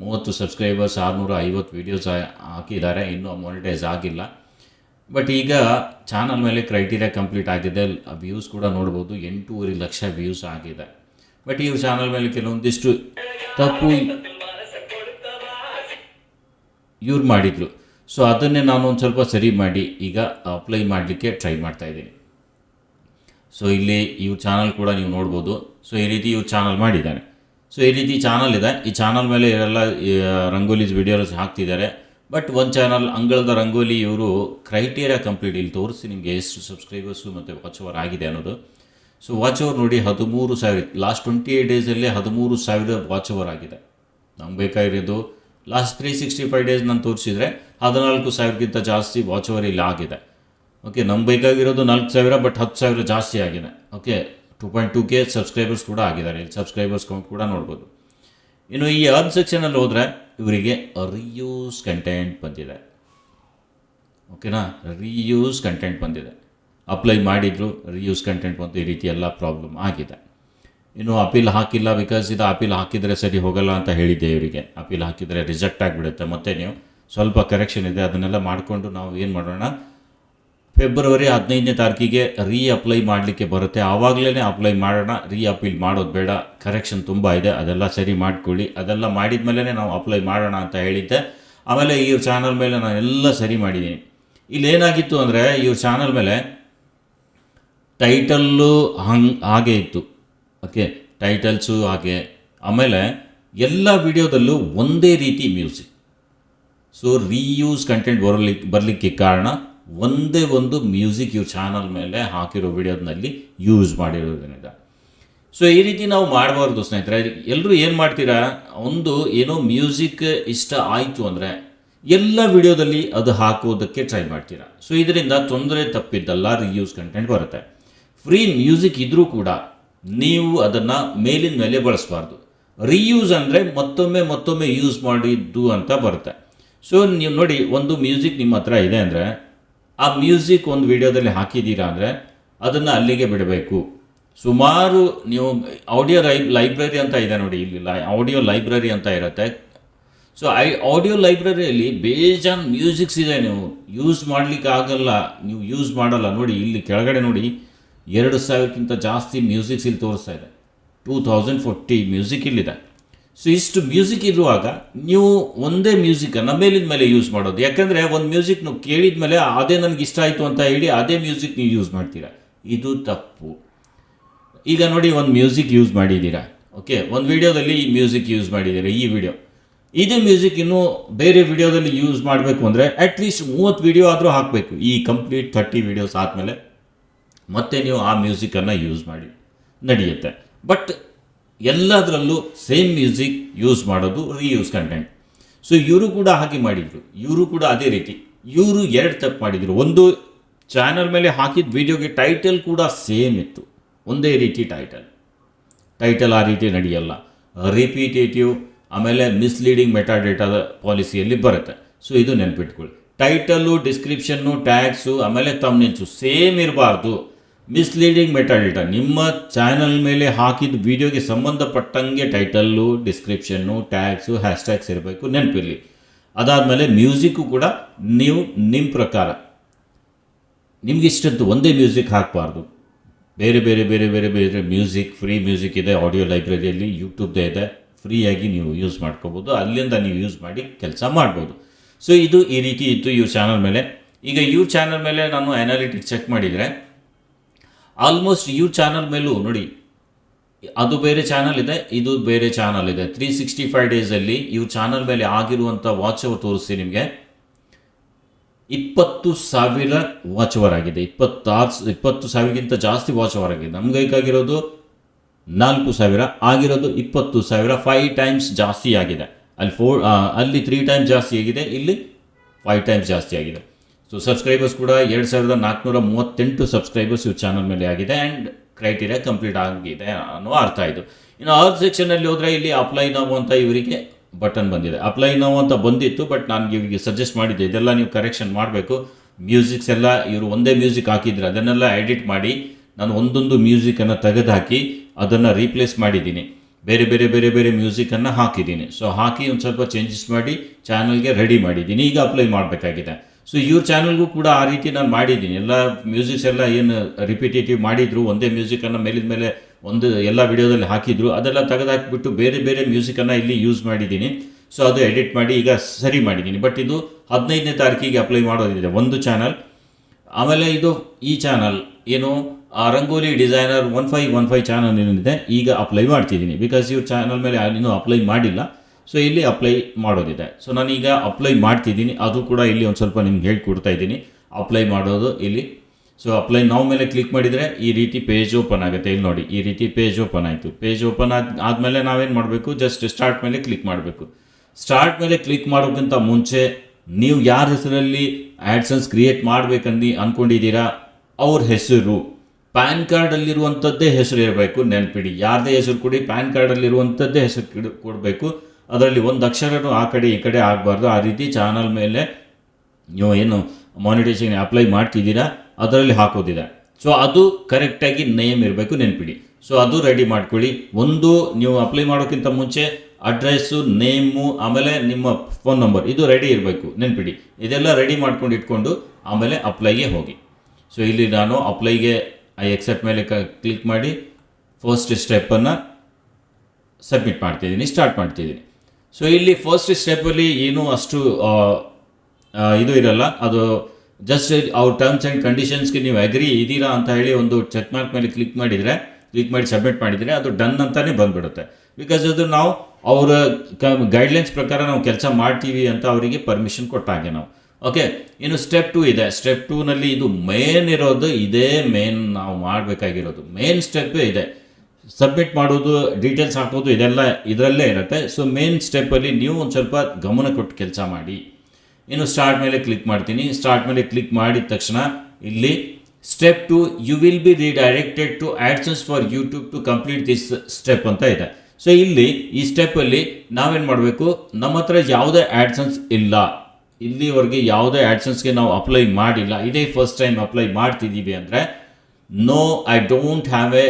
ಮೂವತ್ತು ಸಬ್ಸ್ಕ್ರೈಬರ್ಸ್ ಆರುನೂರ ಐವತ್ತು ವೀಡಿಯೋಸ್ ಹಾಕಿದ್ದಾರೆ. ಇನ್ನೂ ಮೊನಿಟೈಸ್ ಆಗಿಲ್ಲ. ಬಟ್ ಈಗ ಚಾನಲ್ ಮೇಲೆ ಕ್ರೈಟೀರಿಯಾ ಕಂಪ್ಲೀಟ್ ಆಗಿದೆ. ವ್ಯೂಸ್ ಕೂಡ ನೋಡ್ಬೋದು. ಎಂಟೂವರೆ ಲಕ್ಷ ವ್ಯೂಸ್ ಆಗಿದೆ. ಬಟ್ ಈ ಚಾನಲ್ ಮೇಲೆ ಕೆಲವೊಂದಿಷ್ಟು ತಪ್ಪು ಇವ್ರು ಮಾಡಿದರು. ಸೊ ಅದನ್ನೇ ನಾನು ಒಂದು ಸ್ವಲ್ಪ ಸರಿ ಮಾಡಿ ಈಗ ಅಪ್ಲೈ ಮಾಡಲಿಕ್ಕೆ ಟ್ರೈ ಮಾಡ್ತಾ ಇದ್ದೀನಿ. ಸೊ ಇಲ್ಲಿ ಇವ್ರ ಚಾನಲ್ ಕೂಡ ನೀವು ನೋಡ್ಬೋದು. ಸೊ ಈ ರೀತಿ ಇವ್ರು ಚಾನಲ್ ಮಾಡಿದ್ದಾನೆ ಸೊ ಈ ರೀತಿ ಚಾನಲ್ ಇದೆ. ಈ ಚಾನಲ್ ಮೇಲೆ ಎಲ್ಲ ರಂಗೋಲೀಸ್ ವಿಡಿಯೋಸ್ ಹಾಕ್ತಿದ್ದಾರೆ. ಬಟ್ ಒಂದು ಚಾನಲ್ ಅಂಗಳದ ರಂಗೋಲಿ ಇವರು ಕ್ರೈಟೀರಿಯಾ ಕಂಪ್ಲೀಟ್ ಇಲ್ಲಿ ತೋರಿಸಿ ನಿಮಗೆ ಎಷ್ಟು ಸಬ್ಸ್ಕ್ರೈಬರ್ಸು ಮತ್ತು ವಾಚ್ ಅವರ್ ಆಗಿದೆ ಅನ್ನೋದು. ಸೊ ವಾಚ್ ಓವರ್ ನೋಡಿ ಹದಿಮೂರು ಸಾವಿರ ಲಾಸ್ಟ್ ಟ್ವೆಂಟಿ ಏಟ್ ಡೇಸಲ್ಲಿ ಹದಿಮೂರು ಸಾವಿರ ವಾಚ್ ಅವರ್ ಆಗಿದೆ. ನಮ್ಗೆ ಬೇಕಾಗಿರೋದು last three sixty five days ನಾನು ತೋರಿಸಿದ್ರೆ ಹದಿನಾಲ್ಕು ಸಾವಿರಕ್ಕಿಂತ ಜಾಸ್ತಿ ವಾಚ್ ಓವರ್ ಇಲ್ಲಿ ಆಗಿದೆ. ಓಕೆ ನಮ್ಮ ಬೇಕಾಗಿರೋದು ನಾಲ್ಕು ಸಾವಿರ ಬಟ್ ಹತ್ತು ಸಾವಿರ ಜಾಸ್ತಿ ಆಗಿದೆ. Okay two point two K subscribers ಕೂಡ ಆಗಿದ್ದಾರೆ. ಇಲ್ಲಿ ಸಬ್ಸ್ಕ್ರೈಬರ್ಸ್ ಕೌಂಟ್ ಕೂಡ ನೋಡ್ಬೋದು. ಇನ್ನು ಈ ಅರ್ನ್ ಸೆಕ್ಷನಲ್ಲಿ ಹೋದರೆ ಇವರಿಗೆ ರಿಯೂಸ್ ಕಂಟೆಂಟ್ ಬಂದಿದೆ. ಓಕೆನಾ ರಿಯೂಸ್ ಕಂಟೆಂಟ್ ಬಂದಿದೆ. ಅಪ್ಲೈ ಮಾಡಿದ್ರು ರಿಯೂಸ್ ಕಂಟೆಂಟ್ ಬಂತು, ಈ ರೀತಿ ಎಲ್ಲ ಪ್ರಾಬ್ಲಮ್ ಆಗಿದೆ. ಇನ್ನು ಅಪೀಲ್ ಹಾಕಿಲ್ಲ ಬಿಕಾಸ್ ಇದು ಅಪೀಲ್ ಹಾಕಿದರೆ ಸರಿ ಹೋಗಲ್ಲ ಅಂತ ಹೇಳಿದ್ದೆ ಇವರಿಗೆ. ಅಪೀಲ್ ಹಾಕಿದರೆ ರಿಜೆಕ್ಟ್ ಆಗಿಬಿಡುತ್ತೆ. ಮತ್ತೆ ನೀವು ಸ್ವಲ್ಪ ಕರೆಕ್ಷನ್ ಇದೆ, ಅದನ್ನೆಲ್ಲ ಮಾಡಿಕೊಂಡು ನಾವು ಏನು ಮಾಡೋಣ? ಫೆಬ್ರವರಿ ಹದಿನೈದನೇ ತಾರೀಕಿಗೆ ರೀ ಅಪ್ಲೈ ಮಾಡಲಿಕ್ಕೆ ಬರುತ್ತೆ. ಆವಾಗಲೇ ಅಪ್ಲೈ ಮಾಡೋಣ. ರೀ ಅಪೀಲ್ ಮಾಡೋದು ಬೇಡ. ಕರೆಕ್ಷನ್ ತುಂಬ ಇದೆ. ಅದೆಲ್ಲ ಸರಿ ಮಾಡಿಕೊಳ್ಳಿ. ಅದೆಲ್ಲ ಮಾಡಿದ ಮೇಲೆ ನಾವು ಅಪ್ಲೈ ಮಾಡೋಣ ಅಂತ ಹೇಳಿದ್ದೆ. ಆಮೇಲೆ ಇವ್ರ ಚಾನಲ್ ಮೇಲೆ ನಾನು ಎಲ್ಲ ಸರಿ ಮಾಡಿದ್ದೀನಿ. ಇಲ್ಲಿ ಏನಾಗಿತ್ತು ಅಂದರೆ ಇವ್ರ ಚಾನಲ್ ಮೇಲೆ ಟೈಟಲ್ಲು ಹಂಗೆ, ಹಾಗೆ ಇತ್ತು. ಓಕೆ ಟೈಟಲ್ಸು ಹಾಗೆ ಆಮೇಲೆ ಎಲ್ಲ ವಿಡಿಯೋದಲ್ಲೂ ಒಂದೇ ರೀತಿ ಮ್ಯೂಸಿಕ್. ಸೊ ರೀಯೂಸ್ ಕಂಟೆಂಟ್ ಬರಲಿಕ್ಕೆ ಬರಲಿಕ್ಕೆ ಕಾರಣ ಒಂದೇ ಒಂದು ಮ್ಯೂಸಿಕ್ ಇವ್ರ ಚಾನಲ್ ಮೇಲೆ ಹಾಕಿರೋ ವಿಡಿಯೋದಲ್ಲಿ ಯೂಸ್ ಮಾಡಿರೋದ್ರಿಂದ. ಸೊ ಈ ರೀತಿ ನಾವು ಮಾಡಬಾರ್ದು ಸ್ನೇಹಿತರೆ. ಎಲ್ಲರೂ ಏನು ಮಾಡ್ತೀರಾ? ಒಂದು ಏನೋ ಮ್ಯೂಸಿಕ್ ಇಷ್ಟ ಆಯಿತು ಅಂದರೆ ಎಲ್ಲ ವಿಡಿಯೋದಲ್ಲಿ ಅದು ಹಾಕೋದಕ್ಕೆ ಟ್ರೈ ಮಾಡ್ತೀರಾ. ಸೊ ಇದರಿಂದ ತೊಂದರೆ ತಪ್ಪಿದ್ದಲ್ಲ ರಿಯೂಸ್ ಕಂಟೆಂಟ್ ಬರುತ್ತೆ. ಫ್ರೀ ಮ್ಯೂಸಿಕ್ ಇದ್ದರೂ ಕೂಡ ನೀವು ಅದನ್ನು ಮೇಲಿನ ಮೇಲೆ ಬಳಸಬಾರ್ದು. ರೀಯೂಸ್ ಅಂದರೆ ಮತ್ತೊಮ್ಮೆ ಮತ್ತೊಮ್ಮೆ ಯೂಸ್ ಮಾಡಿದ್ದು ಅಂತ ಬರುತ್ತೆ. ಸೊ ನೀವು ನೋಡಿ, ಒಂದು ಮ್ಯೂಸಿಕ್ ನಿಮ್ಮ ಹತ್ರ ಇದೆ ಅಂದರೆ, ಆ ಮ್ಯೂಸಿಕ್ ಒಂದು ವಿಡಿಯೋದಲ್ಲಿ ಹಾಕಿದ್ದೀರಾ ಅಂದರೆ, ಅದನ್ನು ಅಲ್ಲಿಗೆ ಬಿಡಬೇಕು. ಸುಮಾರು ನೀವು ಆಡಿಯೋ ಲೈ ಲೈಬ್ರರಿ ಅಂತ ಇದೆ ನೋಡಿ, ಇಲ್ಲಿ ಲೈ ಆಡಿಯೋ ಲೈಬ್ರರಿ ಅಂತ ಇರುತ್ತೆ. ಸೊ ಐ ಆಡಿಯೋ ಲೈಬ್ರರಿಯಲ್ಲಿ ಬೇಜಾನ್ ಮ್ಯೂಸಿಕ್ಸ್ ಇದೆ ನೀವು. ಯೂಸ್ ಮಾಡಲಿಕ್ಕೆ ಆಗಲ್ಲ ನೀವು ಯೂಸ್ ಮಾಡಲ್ಲ. ನೋಡಿ, ಇಲ್ಲಿ ಕೆಳಗಡೆ ನೋಡಿ ಎರಡು ಸಾವಿರಕ್ಕಿಂತ ಜಾಸ್ತಿ ಮ್ಯೂಸಿಕ್ಸ್ ಇಲ್ಲಿ ತೋರಿಸ್ತಾ ಇದೆ. ಟೂ ತೌಸಂಡ್ ಫೋರ್ಟಿ ಮ್ಯೂಸಿಕ್ ಇಲ್ಲಿದೆ. ಸೊ ಇಷ್ಟು ಮ್ಯೂಸಿಕ್ ಇರುವಾಗ ನೀವು ಒಂದೇ ಮ್ಯೂಸಿಕನ್ನು ಮೇಲಿನ ಮೇಲೆ ಯೂಸ್ ಮಾಡೋದು. ಯಾಕಂದರೆ ಒಂದು ಮ್ಯೂಸಿಕ್ ನೀವು ಕೇಳಿದ ಮೇಲೆ ಅದೇ ನನಗೆ ಇಷ್ಟ ಆಯಿತು ಅಂತ ಹೇಳಿ ಅದೇ ಮ್ಯೂಸಿಕ್ ನೀವು ಯೂಸ್ ಮಾಡ್ತೀರಾ. ಇದು ತಪ್ಪು. ಈಗ ನೋಡಿ ಒಂದು ಮ್ಯೂಸಿಕ್ ಯೂಸ್ ಮಾಡಿದ್ದೀರಾ ಓಕೆ ಒಂದು ವಿಡಿಯೋದಲ್ಲಿ ಈ ಮ್ಯೂಸಿಕ್ ಯೂಸ್ ಮಾಡಿದ್ದೀರಾ ಈ ವಿಡಿಯೋ. ಇದೇ ಮ್ಯೂಸಿಕ್ ಇನ್ನೂ ಬೇರೆ ವಿಡಿಯೋದಲ್ಲಿ ಯೂಸ್ ಮಾಡಬೇಕು ಅಂದರೆ ಅಟ್ಲೀಸ್ಟ್ ಮೂವತ್ತು ವಿಡಿಯೋ ಆದರೂ ಹಾಕಬೇಕು. ಈ ಕಂಪ್ಲೀಟ್ ಥರ್ಟಿ ವಿಡಿಯೋಸ್ ಆದಮೇಲೆ. ಮತ್ತೆ ನೀವು ಆ ಮ್ಯೂಸಿಕನ್ನು ಯೂಸ್ ಮಾಡಿ, ನಡೆಯುತ್ತೆ. ಬಟ್ ಎಲ್ಲದರಲ್ಲೂ ಸೇಮ್ ಮ್ಯೂಸಿಕ್ ಯೂಸ್ ಮಾಡೋದು ರೀಯೂಸ್ ಕಂಟೆಂಟ್ ಸೊ ಇವರು ಕೂಡ ಹಾಗೆ ಮಾಡಿದರು. ಇವರು ಕೂಡ ಅದೇ ರೀತಿ. ಇವರು ಎರಡು ತಪ್ಪು ಮಾಡಿದರು. ಒಂದು ಚಾನಲ್ ಮೇಲೆ ಹಾಕಿದ ವಿಡಿಯೋಗೆ ಟೈಟಲ್ ಕೂಡ ಸೇಮ್ ಇತ್ತು. ಒಂದೇ ರೀತಿ ಟೈಟಲ್ ಟೈಟಲ್ ಆ ರೀತಿ ನಡೆಯಲ್ಲ. ರಿಪೀಟೇಟಿವ್ ಆಮೇಲೆ ಮಿಸ್ಲೀಡಿಂಗ್ ಮೆಟಾಡೇಟಾದ ಪಾಲಿಸಿಯಲ್ಲಿ ಬರುತ್ತೆ. ಸೊ ಇದು ನೆನಪಿಟ್ಕೊಳ್ಳಿ ಟೈಟಲ್ಲು ಡಿಸ್ಕ್ರಿಪ್ಷನ್ನು ಟ್ಯಾಗ್ಸು ಆಮೇಲೆ ತಮ್ನೆಲ್ಸು ಸೇಮ್ ಇರಬಾರ್ದು. ಮಿಸ್ಲೀಡಿಂಗ್ ಮೆಟಾಡೇಟಾ ನಿಮ್ಮ ಚಾನಲ್ ಮೇಲೆ ಹಾಕಿದ ವಿಡಿಯೋಗೆ ಸಂಬಂಧಪಟ್ಟಂಗೆ ಟೈಟಲ್ಲು ಡಿಸ್ಕ್ರಿಪ್ಷನ್ನು ಟ್ಯಾಗ್ಸು ಹ್ಯಾಶ್ಟ್ಯಾಗ್ಸ್ ಇರಬೇಕು, ನೆನಪಿರಲಿ. ಅದಾದಮೇಲೆ ಮ್ಯೂಸಿಕ್ಕು ಕೂಡ ನೀವು ನಿಮ್ಮ ಪ್ರಕಾರ. ನಿಮ್ಗೆ ಇಷ್ಟದ್ದು ಒಂದೇ ಮ್ಯೂಸಿಕ್ ಹಾಕಬಾರ್ದು. ಬೇರೆ ಬೇರೆ ಬೇರೆ ಬೇರೆ ಬೇರೆ ಮ್ಯೂಸಿಕ್ ಫ್ರೀ ಮ್ಯೂಸಿಕ್ ಇದೆ ಆಡಿಯೋ ಲೈಬ್ರರಿಯಲ್ಲಿ ಯೂಟ್ಯೂಬ್ದೇ ಇದೆ ಫ್ರೀಯಾಗಿ ನೀವು ಯೂಸ್ ಮಾಡ್ಕೋಬೋದು. ಅಲ್ಲಿಂದ ನೀವು ಯೂಸ್ ಮಾಡಿ ಕೆಲಸ ಮಾಡ್ಬೋದು. ಸೊ ಇದು ಈ ರೀತಿ ಇತ್ತು ಇವ್ರ ಚಾನಲ್ ಮೇಲೆ. ಈಗ ಇವ್ರ ಚಾನಲ್ ಮೇಲೆ ನಾನು ಅನಾಲಿಟಿಕ್ಸ್ ಚೆಕ್ ಮಾಡಿದರೆ ಆಲ್ಮೋಸ್ಟ್ ಯೂ ಚಾನಲ್ ಮೇಲೂ ನೋಡಿ. ಅದು ಬೇರೆ ಚಾನಲ್ ಇದೆ, ಇದು ಬೇರೆ ಚಾನಲ್ ಇದೆ. ತ್ರೀ ಸಿಕ್ಸ್ಟಿ ಫೈವ್ ಡೇಸಲ್ಲಿ ಇವ್ರ ಚಾನಲ್ ಮೇಲೆ ಆಗಿರುವಂಥ ವಾಚ್ ಅವರ್ ತೋರಿಸ್ತೀನಿ ನಿಮಗೆ. ಇಪ್ಪತ್ತು ಸಾವಿರ ವಾಚ್ ಅವರ್ ಆಗಿದೆ. ಇಪ್ಪತ್ತಾರು ಇಪ್ಪತ್ತು ಸಾವಿರಕ್ಕಿಂತ ಜಾಸ್ತಿ ವಾಚ್ ಆಗಿದೆ. ನಮ್ಗೆ ಬೇಕಾಗಿರೋದು ನಾಲ್ಕು ಸಾವಿರ, ಆಗಿರೋದು ಇಪ್ಪತ್ತು ಸಾವಿರ ಫೈವ್ ಟೈಮ್ಸ್ ಜಾಸ್ತಿ ಆಗಿದೆ. ಅಲ್ಲಿ ಫೋರ್ ಅಲ್ಲಿ ತ್ರೀ ಟೈಮ್ಸ್ ಜಾಸ್ತಿ ಆಗಿದೆ, ಇಲ್ಲಿ ಫೈವ್ ಟೈಮ್ಸ್ ಜಾಸ್ತಿ ಆಗಿದೆ. ಸೊ ಸಬ್ಸ್ಕ್ರೈಬರ್ಸ್ ಕೂಡ ಎರಡು ಸಾವಿರದ ನಾಲ್ಕುನೂರ ಮೂವತ್ತೆಂಟು ಸಬ್ಸ್ಕ್ರೈಬರ್ಸ್ ಇವ್ರ ಚಾನಲ್ ಮೇಲೆ ಆಗಿದೆ ಆ್ಯಂಡ್ ಕ್ರೈಟೀರಿಯಾ ಕಂಪ್ಲೀಟ್ ಆಗಿದೆ ಅನ್ನೋ ಅರ್ಥ ಇದು. ಇನ್ನು ಆಲ್ ಸೆಕ್ಷನಲ್ಲಿ ಹೋದರೆ ಇಲ್ಲಿ ಅಪ್ಲೈ ನೋವು ಅಂತ ಇವರಿಗೆ ಬಟನ್ ಬಂದಿದೆ. ಅಪ್ಲೈ ನಾವು ಅಂತ ಬಂದಿತ್ತು ಬಟ್ ನಾನು ಇವರಿಗೆ ಸಜೆಸ್ಟ್ ಮಾಡಿದ್ದೆ. ಇದೆಲ್ಲ ನೀವು ಕರೆಕ್ಷನ್ ಮಾಡಬೇಕು. ಮ್ಯೂಸಿಕ್ಸ್ ಎಲ್ಲ ಇವರು ಒಂದೇ ಮ್ಯೂಸಿಕ್ ಹಾಕಿದ್ರೆ ಅದನ್ನೆಲ್ಲ ಎಡಿಟ್ ಮಾಡಿ, ನಾನು ಒಂದೊಂದು ಮ್ಯೂಸಿಕನ್ನು ತೆಗೆದುಹಾಕಿ ಅದನ್ನು ರೀಪ್ಲೇಸ್ ಮಾಡಿದ್ದೀನಿ. ಬೇರೆ ಬೇರೆ ಬೇರೆ ಬೇರೆ ಮ್ಯೂಸಿಕನ್ನು ಹಾಕಿದ್ದೀನಿ. ಸೊ ಹಾಕಿ ಒಂದು ಸ್ವಲ್ಪ ಚೇಂಜಸ್ ಮಾಡಿ ಚಾನಲ್ಗೆ ರೆಡಿ ಮಾಡಿದ್ದೀನಿ. ಈಗ ಅಪ್ಲೈ ಮಾಡಬೇಕಾಗಿದೆ. ಸೊ ಇವ್ರ ಚಾನಲ್ಗೂ ಕೂಡ ಆ ರೀತಿ ನಾನು ಮಾಡಿದ್ದೀನಿ. ಎಲ್ಲ ಮ್ಯೂಸಿಕ್ಸ್ ಎಲ್ಲ ಏನು ರಿಪಿಟೇಟಿವ್ ಮಾಡಿದ್ರು, ಒಂದೇ ಮ್ಯೂಸಿಕನ್ನು ಮೇಲಿದ ಮೇಲೆ ಒಂದು ಎಲ್ಲ ವಿಡಿಯೋದಲ್ಲಿ ಹಾಕಿದ್ರು, ಅದೆಲ್ಲ ತೆಗೆದಾಕ್ಬಿಟ್ಟು ಬೇರೆ ಬೇರೆ ಮ್ಯೂಸಿಕನ್ನು ಇಲ್ಲಿ ಯೂಸ್ ಮಾಡಿದ್ದೀನಿ. ಸೊ ಅದು ಎಡಿಟ್ ಮಾಡಿ ಈಗ ಸರಿ ಮಾಡಿದ್ದೀನಿ. ಬಟ್ ಇದು ಹದಿನೈದನೇ ತಾರೀಕಿಗೆ ಅಪ್ಲೈ ಮಾಡೋದಿದೆ ಒಂದು ಚಾನಲ್ ಆಮೇಲೆ ಇದು ಈ ಚಾನಲ್ ಏನು, ಆ rangoli designer one five one five channel ಏನಿದೆ, ಈಗ ಅಪ್ಲೈ ಮಾಡ್ತಿದ್ದೀನಿ. ಬಿಕಾಸ್ ಇವ್ರ ಚಾನಲ್ ಮೇಲೆ ಇನ್ನೂ ಅಪ್ಲೈ ಮಾಡಿಲ್ಲ. ಸೊ ಇಲ್ಲಿ ಅಪ್ಲೈ ಮಾಡೋದಿದೆ. ಸೊ ನಾನೀಗ ಅಪ್ಲೈ ಮಾಡ್ತಿದ್ದೀನಿ. ಅದು ಕೂಡ ಇಲ್ಲಿ ಒಂದು ಸ್ವಲ್ಪ ನಿಮ್ಗೆ ಹೇಳ್ಕೊಡ್ತಾ ಇದ್ದೀನಿ. ಅಪ್ಲೈ ಮಾಡೋದು ಇಲ್ಲಿ. ಸೊ ಅಪ್ಲೈ ನಾವು ಮೇಲೆ ಕ್ಲಿಕ್ ಮಾಡಿದರೆ ಈ ರೀತಿ ಪೇಜ್ ಓಪನ್ ಆಗುತ್ತೆ. ಇಲ್ಲಿ ನೋಡಿ, ಈ ರೀತಿ ಪೇಜ್ ಓಪನ್ ಆಯಿತು. ಪೇಜ್ ಓಪನ್ ಆದ, ಆದಮೇಲೆ ನಾವೇನು ಮಾಡಬೇಕು? ಜಸ್ಟ್ ಸ್ಟಾರ್ಟ್ ಮೇಲೆ ಕ್ಲಿಕ್ ಮಾಡಬೇಕು. ಸ್ಟಾರ್ಟ್ ಮೇಲೆ ಕ್ಲಿಕ್ ಮಾಡೋಕ್ಕಿಂತ ಮುಂಚೆ ನೀವು ಯಾರ ಹೆಸರಲ್ಲಿ ಆ್ಯಡ್ಸನ್ಸ್ ಕ್ರಿಯೇಟ್ ಮಾಡಬೇಕಂದು ಅಂದ್ಕೊಂಡಿದ್ದೀರಾ ಅವ್ರ ಹೆಸರು. ಪ್ಯಾನ್ ಕಾರ್ಡಲ್ಲಿರುವಂಥದ್ದೇ ಹೆಸರು ಇರಬೇಕು. ನೆನಪಿಡಿ. ಯಾರದೇ ಹೆಸರು ಕೊಡಿ ಪ್ಯಾನ್ ಕಾರ್ಡಲ್ಲಿರುವಂಥದ್ದೇ ಹೆಸರು ಕಿಡ್, ಕೊಡಬೇಕು. ಅದರಲ್ಲಿ ಒಂದು ಅಕ್ಷರನೂ ಆ ಕಡೆ ಈ ಕಡೆ ಆಗಬಾರ್ದು. ಆ ರೀತಿ ಚಾನಲ್ ಮೇಲೆ ನೀವು ಏನು ಮಾನಿಟೇಷನ್ ಅಪ್ಲೈ ಮಾಡ್ತಿದ್ದೀರಾ, ಅದರಲ್ಲಿ ಹಾಕೋದಿದೆ. ಸೊ ಅದು ಕರೆಕ್ಟಾಗಿ ನೇಮ್ ಇರಬೇಕು, ನೆನ್ಪಿಡಿ. ಸೊ ಅದು ರೆಡಿ ಮಾಡ್ಕೊಳ್ಳಿ. ಒಂದು, ನೀವು ಅಪ್ಲೈ ಮಾಡೋಕ್ಕಿಂತ ಮುಂಚೆ ಅಡ್ರೆಸ್ಸು ನೇಮು ಆಮೇಲೆ ನಿಮ್ಮ ಫೋನ್ ನಂಬರ್ ಇದು ರೆಡಿ ಇರಬೇಕು, ನೆನ್ಪಿಡಿ. ಇದೆಲ್ಲ ರೆಡಿ ಮಾಡ್ಕೊಂಡು ಇಟ್ಕೊಂಡು ಆಮೇಲೆ ಅಪ್ಲೈಗೆ ಹೋಗಿ. ಸೊ ಇಲ್ಲಿ ನಾನು ಅಪ್ಲೈಗೆ ಐ ಎಕ್ಸೆಪ್ಟ್ ಮೇಲೆ ಕ್ಲಿಕ್ ಮಾಡಿ ಫಸ್ಟ್ ಸ್ಟೆಪ್ಪನ್ನು ಸಬ್ಮಿಟ್ ಮಾಡ್ತಿದ್ದೀನಿ ಸ್ಟಾರ್ಟ್ ಮಾಡ್ತಿದ್ದೀನಿ. ಸೊ ಇಲ್ಲಿ ಫಸ್ಟ್ ಸ್ಟೆಪಲ್ಲಿ ಏನೂ ಅಷ್ಟು ಇದು ಇರಲ್ಲ. ಅದು ಜಸ್ಟ್ ಅವ್ರ ಟರ್ಮ್ಸ್ ಆ್ಯಂಡ್ ಕಂಡೀಷನ್ಸ್ಗೆ ನೀವು ಅಗ್ರಿ ಇದ್ದೀರಾ ಅಂತ ಹೇಳಿ ಒಂದು ಚೆಕ್ ಮಾರ್ಕ್ ಮೇಲೆ ಕ್ಲಿಕ್ ಮಾಡಿದರೆ ಕ್ಲಿಕ್ ಮಾಡಿ ಸಬ್ಮಿಟ್ ಮಾಡಿದರೆ ಅದು ಡನ್ ಅಂತಲೇ ಬಂದುಬಿಡುತ್ತೆ. ಬಿಕಾಸ್ ಅದು ನಾವು ಅವರ ಕ ಗೈಡ್ಲೈನ್ಸ್ ಪ್ರಕಾರ ನಾವು ಕೆಲಸ ಮಾಡ್ತೀವಿ ಅಂತ ಅವರಿಗೆ ಪರ್ಮಿಷನ್ ಕೊಟ್ಟಾಗೆ ನಾವು. ಓಕೆ ಇನ್ನು ಸ್ಟೆಪ್ ಟೂ ಇದೆ. ಸ್ಟೆಪ್ ಟೂನಲ್ಲಿ ಇದು ಮೇನ್ ಇರೋದು, ಇದೇ ಮೇನ್ ನಾವು ಮಾಡಬೇಕಾಗಿರೋದು. ಮೇನ್ ಸ್ಟೆಪ್ಪೇ ಇದೆ. ಸಬ್ಮಿಟ್ ಮಾಡೋದು ಡೀಟೇಲ್ಸ್ ಹಾಕೋದು ಇದೆಲ್ಲ ಇದರಲ್ಲೇ ಇರುತ್ತೆ. ಸೊ ಮೇನ್ ಸ್ಟೆಪ್ಪಲ್ಲಿ ನೀವು ಒಂದು ಸ್ವಲ್ಪ ಗಮನ ಕೊಟ್ಟು ಕೆಲಸ ಮಾಡಿ. ಇನ್ನು ಸ್ಟಾರ್ಟ್ ಮೇಲೆ ಕ್ಲಿಕ್ ಮಾಡ್ತೀನಿ. ಸ್ಟಾರ್ಟ್ ಮೇಲೆ ಕ್ಲಿಕ್ ಮಾಡಿದ ತಕ್ಷಣ ಇಲ್ಲಿ step two you will be redirected to AdSense for YouTube to complete this step ಅಂತ ಇದೆ. ಸೊ ಇಲ್ಲಿ ಈ ಸ್ಟೆಪ್ಪಲ್ಲಿ ನಾವೇನು ಮಾಡಬೇಕು? ನಮ್ಮ ಹತ್ರ ಯಾವುದೇ ಆ್ಯಡ್ಸನ್ಸ್ ಇಲ್ಲ. ಇಲ್ಲಿವರೆಗೆ ಯಾವುದೇ ಆ್ಯಡ್ಸನ್ಸ್ಗೆ ನಾವು ಅಪ್ಲೈ ಮಾಡಿಲ್ಲ. ಇದೇ ಫಸ್ಟ್ ಟೈಮ್ ಅಪ್ಲೈ ಮಾಡ್ತಿದ್ದೀವಿ ಅಂದರೆ no I don't have a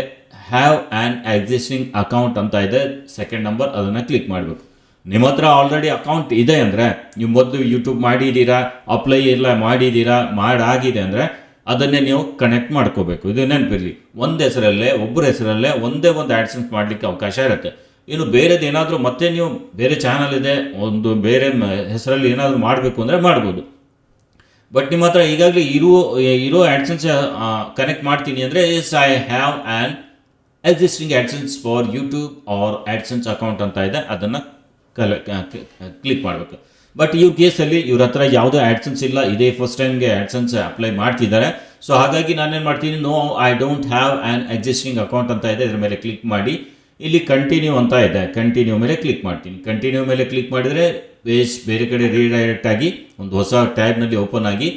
have an existing account ಅಂತ ಇದೆ ಸೆಕೆಂಡ್ ನಂಬರ್ ಅದನ್ನು ಕ್ಲಿಕ್ ಮಾಡಬೇಕು. ನಿಮ್ಮ ಹತ್ರ ಆಲ್ರೆಡಿ ಅಕೌಂಟ್ ಇದೆ ಅಂದರೆ, ನೀವು ಮೊದಲು ಯೂಟ್ಯೂಬ್ ಮಾಡಿದ್ದೀರಾ ಅಪ್ಲೈ ಎಲ್ಲ ಮಾಡಿದ್ದೀರಾ ಮಾಡಾಗಿದೆ ಅಂದರೆ, ಅದನ್ನೇ ನೀವು ಕನೆಕ್ಟ್ ಮಾಡ್ಕೋಬೇಕು. ಇದು ನೆನಪಿರಲಿ. ಒಂದು ಹೆಸರಲ್ಲೇ ಒಬ್ಬರ ಹೆಸರಲ್ಲೇ ಒಂದೇ ಒಂದು ಆ್ಯಡ್ಸೆನ್ಸ್ ಮಾಡಲಿಕ್ಕೆ ಅವಕಾಶ ಇರುತ್ತೆ. ಇನ್ನು ಬೇರೆದು ಏನಾದರೂ ಮತ್ತೆ ನೀವು ಬೇರೆ ಚಾನಲ್ ಇದೆ, ಒಂದು ಬೇರೆ ಹೆಸರಲ್ಲಿ ಏನಾದರೂ ಮಾಡಬೇಕು ಅಂದರೆ ಮಾಡ್ಬೋದು. ಬಟ್ ನಿಮ್ಮ ಹತ್ರ ಈಗಾಗಲೇ ಇರೋ ಇರೋ ಆ್ಯಡ್ಸೆನ್ಸ್ ಕನೆಕ್ಟ್ ಮಾಡ್ತೀನಿ ಅಂದರೆ yes I have an existing AdSense for YouTube or AdSense account ಅಂತ ಇದೆ, ಅದನ್ನು ಕಲ ಕ್ಲಿಕ್ ಮಾಡಬೇಕು. ಬಟ್ ಇವ್ರ ಕೇಸಲ್ಲಿ ಇವ್ರ ಹತ್ರ ಯಾವುದೇ ಆ್ಯಡ್ಸೆನ್ಸ್ ಇಲ್ಲ, ಇದೇ ಫಸ್ಟ್ ಟೈಮ್ಗೆ ಆ್ಯಡ್ಸೆನ್ಸ್ ಅಪ್ಲೈ ಮಾಡ್ತಿದ್ದಾರೆ. ಸೊ ಹಾಗಾಗಿ ನಾನೇನು ಮಾಡ್ತೀನಿ no I don't have an existing account ಅಂತ ಇದೆ, ಇದ್ರ ಮೇಲೆ ಕ್ಲಿಕ್ ಮಾಡಿ. ಇಲ್ಲಿ ಕಂಟಿನ್ಯೂ ಅಂತ ಇದೆ ಕಂಟಿನ್ಯೂ ಮೇಲೆ ಕ್ಲಿಕ್ ಮಾಡ್ತೀನಿ. ಕಂಟಿನ್ಯೂ ಮೇಲೆ ಕ್ಲಿಕ್ ಮಾಡಿದರೆ ಪೇಜ್ ಬೇರೆ ಕಡೆ ರೀಡೈರೆಕ್ಟ್ ಆಗಿ, ಒಂದು ಹೊಸ ಟ್ಯಾಬ್ನಲ್ಲಿ ಓಪನ್ ಆಗಿ